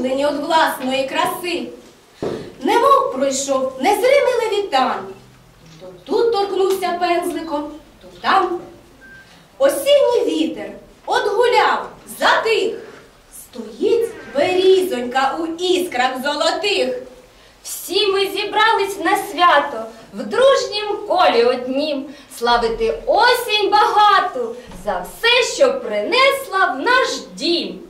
розгублені від власної краси. Немов пройшов незримий левітан, то тут торкнувся пензликом, то там. Осінній вітер одгуляв, затих. Стоїть берізонька у іскрах золотих. Всі ми зібрались на свято в дружнім колі однім славити осінь багату за все, що принесла в наш дім.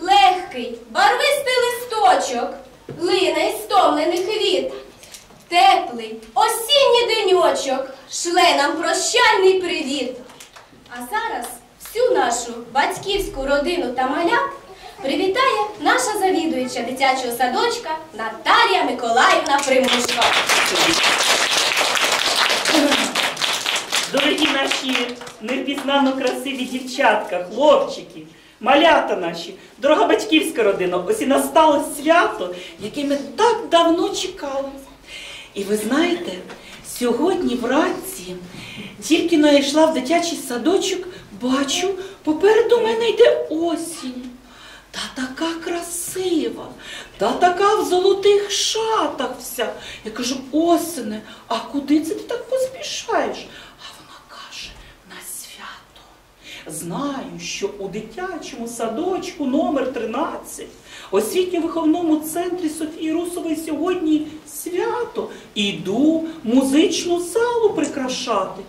Легкий, барвистий листочок, лине із стомлених віт. Теплий осінній деньочок шле нам прощальний привіт. А зараз всю нашу батьківську родину та малят привітає наша завідуюча дитячого садочка Наталія Миколаївна Примушко. Дорогі наші невпізнано красиві дівчатка, хлопчики, малята наші, дорога батьківська родина, ось і настало свято, яке ми так давно чекали. І ви знаєте, сьогодні вранці, тільки но я йшла в дитячий садочок, бачу, попереду мене йде осінь. Та така красива, та така в золотих шатах вся. Я кажу, осене, а куди це ти так поспішаєш? А вона каже, на свято. Знаю, що у дитячому садочку номер 13 освітньо-виховному центрі Софії Русової сьогодні свято. Іду музичну залу прикрашати.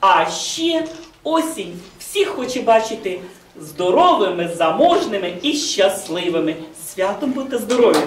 А ще осінь всіх хоче бачити здоровими, заможними і щасливими. Святом будьте здорові!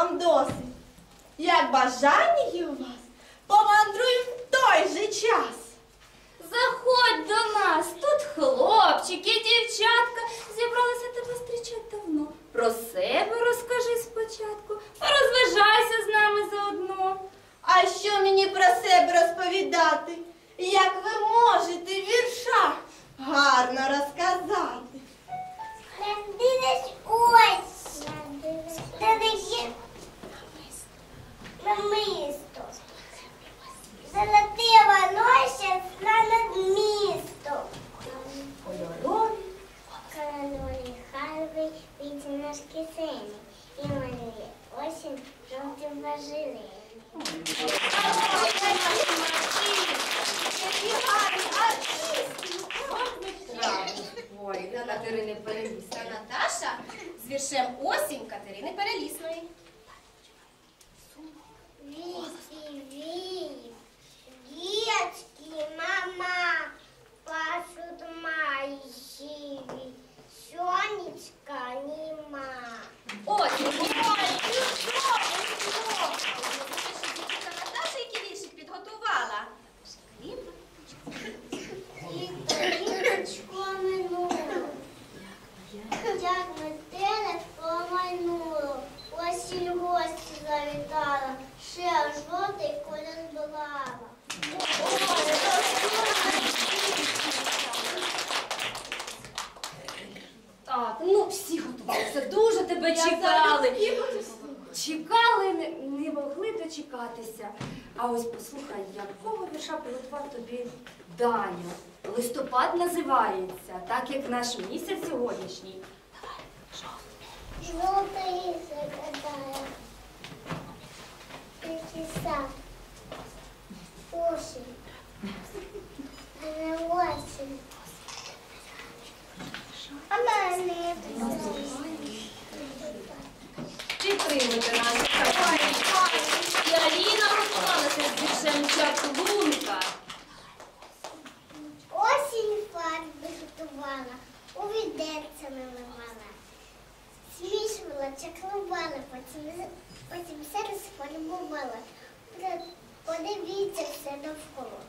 Вам досить. Як бажання є у вас, помандруємо в той же час. Заходь до нас, тут хлопчики, дівчатка, зібралися тебе зустрічати давно. Про себе розкажи спочатку, порозважайся з нами заодно. А що мені про себе розповідати? Як ви можете в віршах гарно розказати? Дивись ось. Намисто. Золоте волосся над містом. Кольорові. Кольорові харви вітіношки сині. І малює осінь жовтим. Ой, Катерини переліз. Та Наташа з віршем Осінь Катерини Перелісної. Вії, мама, пашут майщи, сонечка нема. Ось, Та Наташа, які вірші підготувала. Як метелик помайнуло, осінь гості завітала, ще жовтий колір збивала. Так, ну всі готувалися, дуже тебе чекали. Чекали, не, не могли дочекатися. А ось послухай, якого вірша приготував тобі Даня. Листопад називається, так як наш місяць сьогоднішній. Жовтий загадає, тільки сад, осінь, а не осінь. А мене Підтримуйте нас. І Аліна готувалася з віршем чаклунка. Осінь фарби готувала, у наливала. Смішувала, чаклувала, потім, потім все розфарбувала. Подивіться все довкола.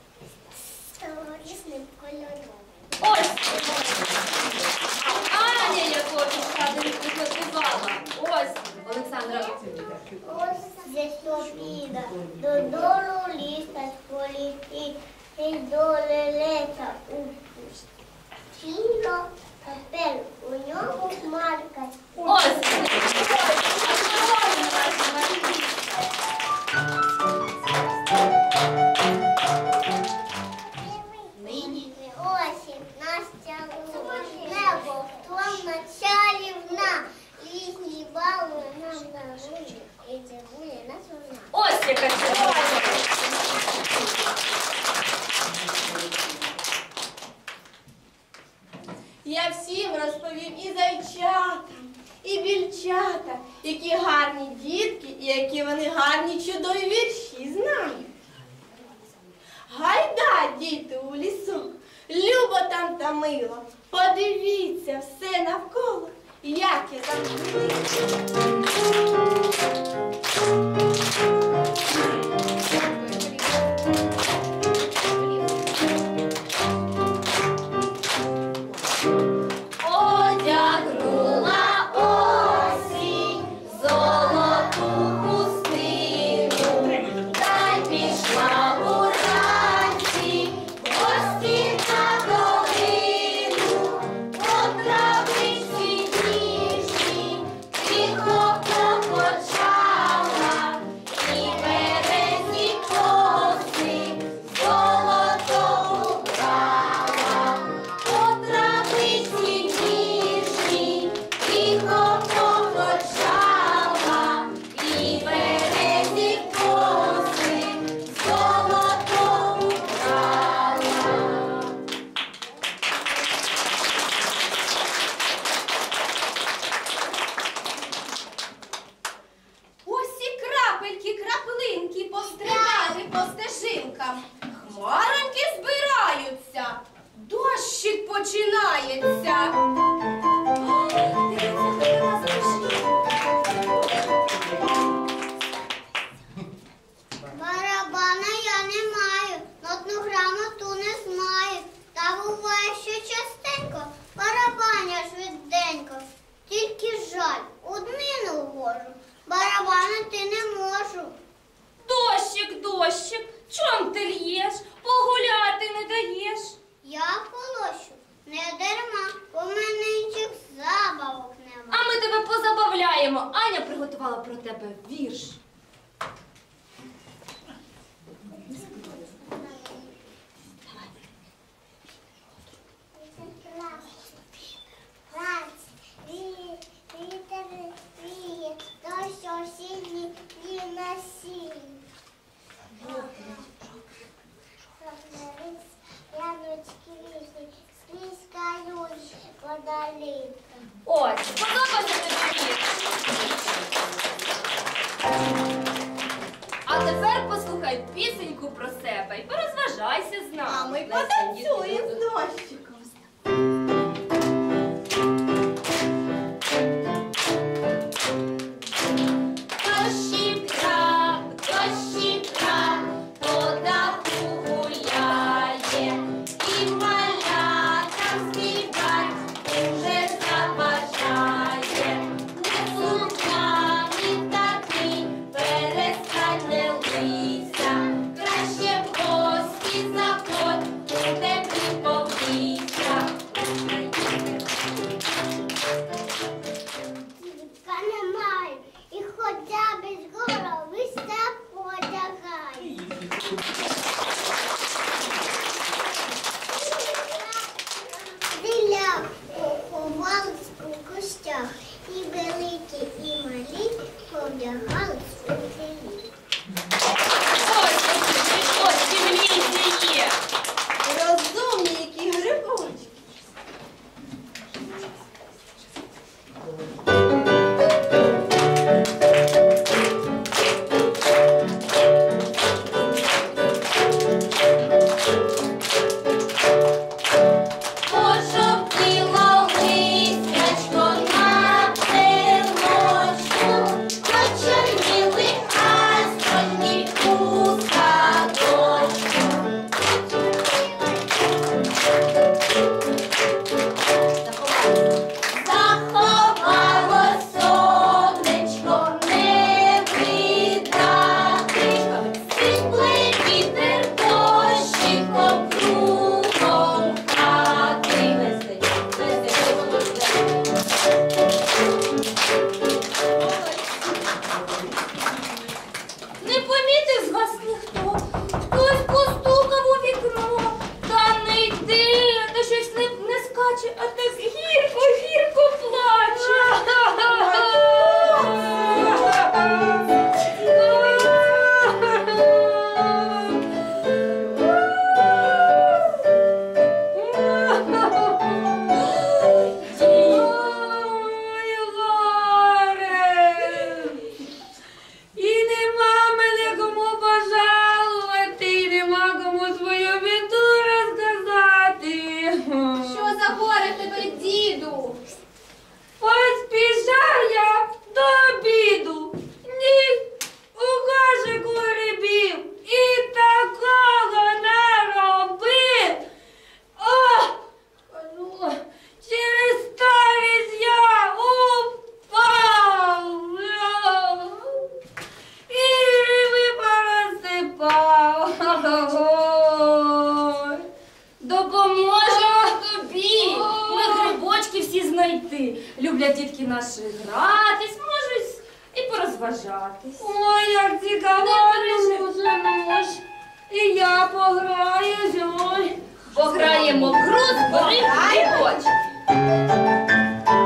Стало різним кольоровим. Ось! Аня вірша приготувала. Ось, Олександра. Ось застопіда, додолу ліста політи, і доле лета упустить. Тепер у ньому хмарка. Ось! Нині осінь Настя небо в том началі вна. Літні бали нам дарує і дивує нас вона. Ось яка чудова. Я всім розповім і зайчатам, і більчатам, які гарні дітки і які вони гарні чудові вірші знають. Гайда, діти, у лісу, любо там та мило. Подивіться все навколо, як я там буває, що частенько барабаня швиденько. Тільки жаль, однину вожу, барабанити не можу. Дощик, дощик, чом ти л'єш, погуляти не даєш. Я полощу, не дарма, бо мене інших забавок нема. А ми тебе позабавляємо. Аня приготувала про тебе вірш. Яночки. розважатись. Ой, як цікаво, занож. Ну, ну, ну. І я пограю ой. Пограємо в гру, збери очі.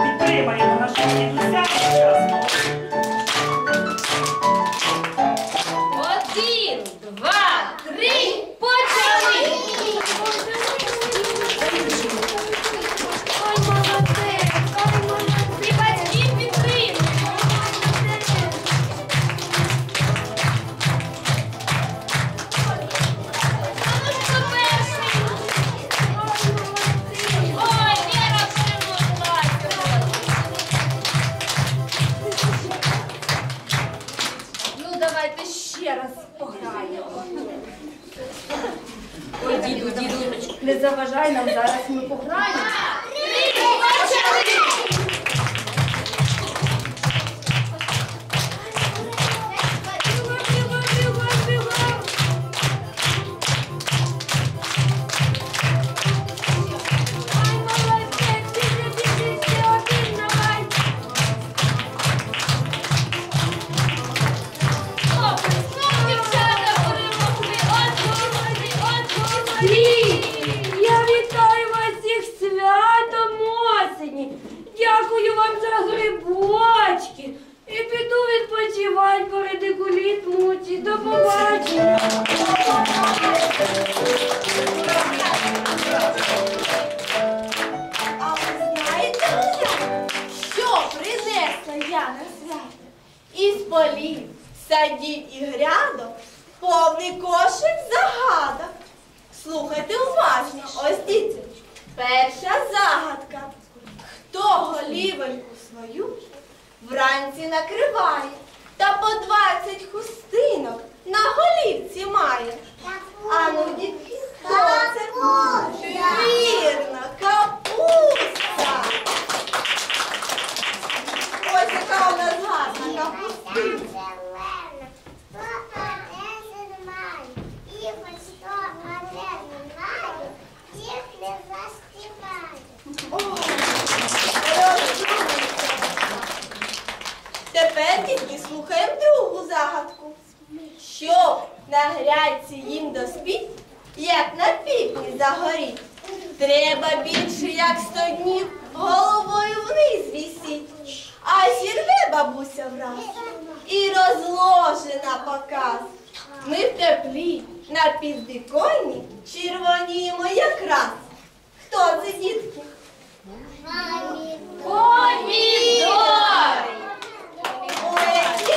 Підтримаємо нашого дідуся. діду, діду, не заважай нам зараз, ми пограємо. Я на свято? Із полів, садів і грядок, повний кошик загадок. Слухайте уважно, ось діти. Перша загадка. Хто голівеньку свою вранці накриває та по двадцять хустинок на голівці має? А ну, дітки, хто це? Вірно, капуста. Яка у нас гарна капуста. Ой. Тепер дітки слухаємо другу загадку. Щоб на грядці їм доспіть, як на піпні загоріть, треба більше, як сто днів, головою вниз вісіть. А зірве бабуся враз і розложе на показ. Ми в теплі на підвіконні червоніємо якраз. Хто це, дітки? Помідори! Ой, які.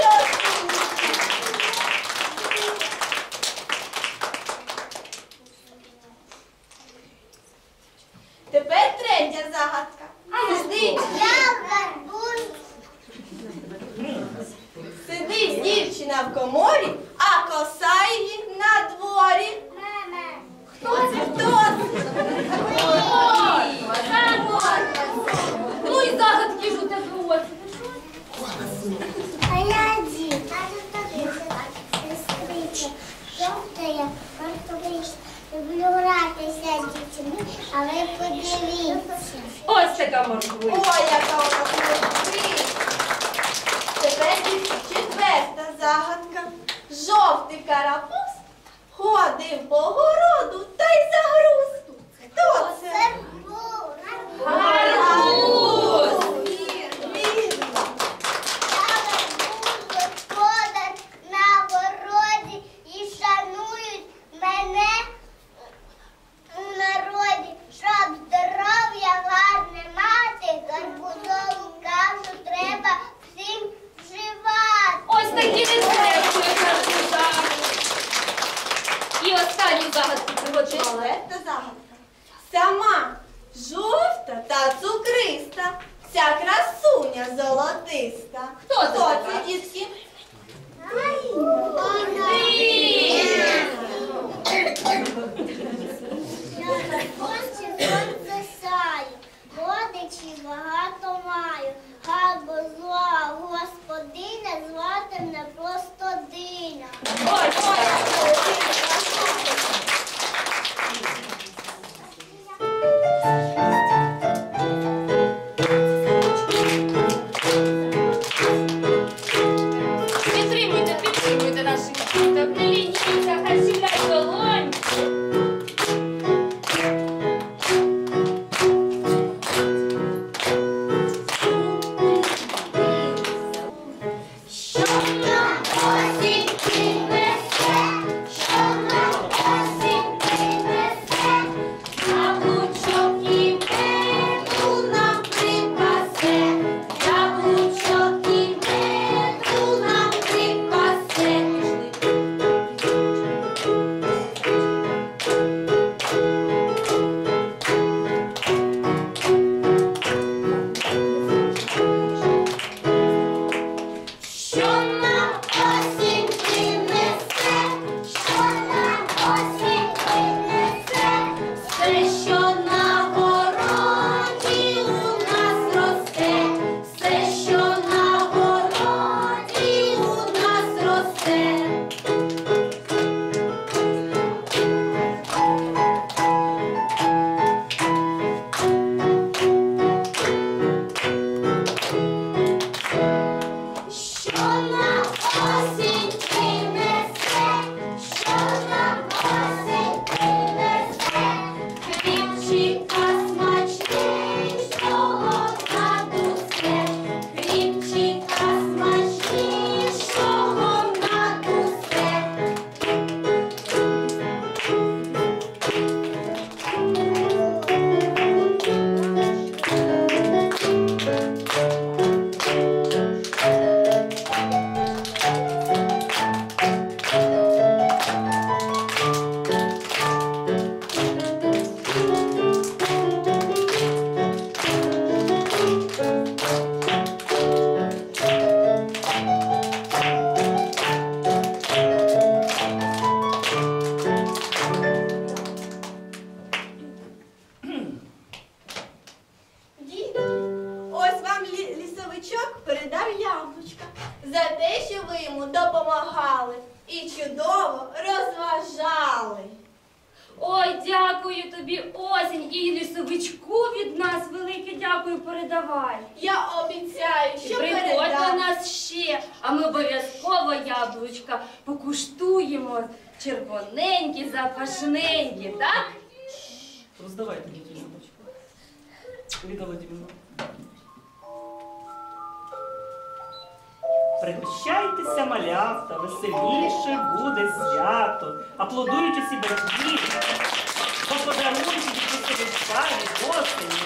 Тепер третя загадка. Сидить, сидить дівчина в коморі, а коса її на дворі. Хто це? Хто це? Ой, Ну і загадки ж у тебе ось. Люблю гратися з дітьми, а ви подивіться. Ось така морквина. Ой, яка у нас молодці! Тепер дівчата, четверта загадка. Жовтий карапуз ходив по городу та й загруз. Хто це? Це був Гарбуз! Вірно. Саме був господар на городі і шанують мене у народі, щоб здоров'я гарне мати, гарбузову кашу треба всім вживати. Ось такі рецепти гарбуза. І останню загадку загадка. Сама жовта та цукриста, ця красуня золотиста. Хто це Хто це, дітки? Родичів багато маю, гарбо зла господиня, звати мене просто диня. Запашненькі, так? Роздавайте дітей садочку. Ліда Володимирівна. Пригощайтеся, малята, веселіше буде свято. Аплодують усі батьки. По подарунки від веселища, від осені.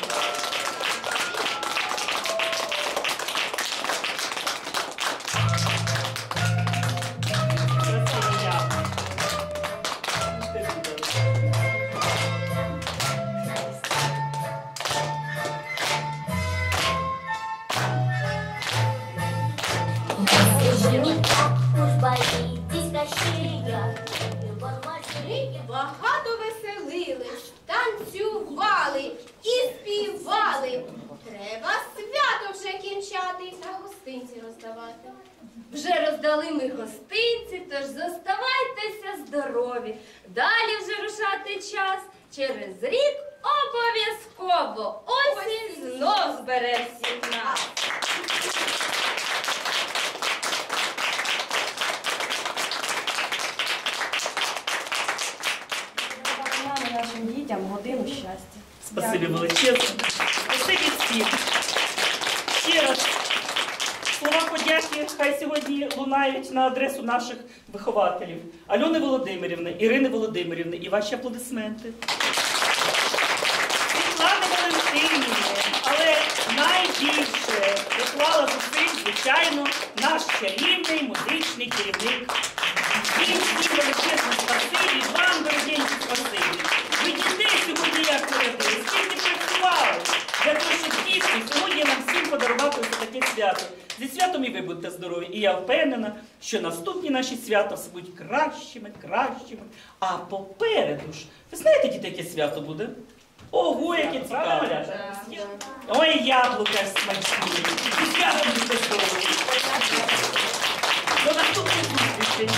Кінчати та гостинці роздавати. Вже роздали ми гостинці, тож зоставайтеся здорові. Далі вже рушати час. Через рік обов'язково осінь знов збере всіх нас. Нашим дітям годину щастя. Спасибі величезне. Спасибі всім. Хай сьогодні лунають на адресу наших вихователів. Альони Володимирівни, Ірини Володимирівни і ваші аплодисменти. Світлана Валентинівна, але найбільше доклала зусиль, звичайно, наш чарівний музичний керівник. І я впевнена, що наступні наші свята все будуть кращими, кращими. А попереду ж, ви знаєте, діти, яке свято буде? Ого, яке цікаве! Ой, яблука смачні! Свято буде До наступних зустрічей!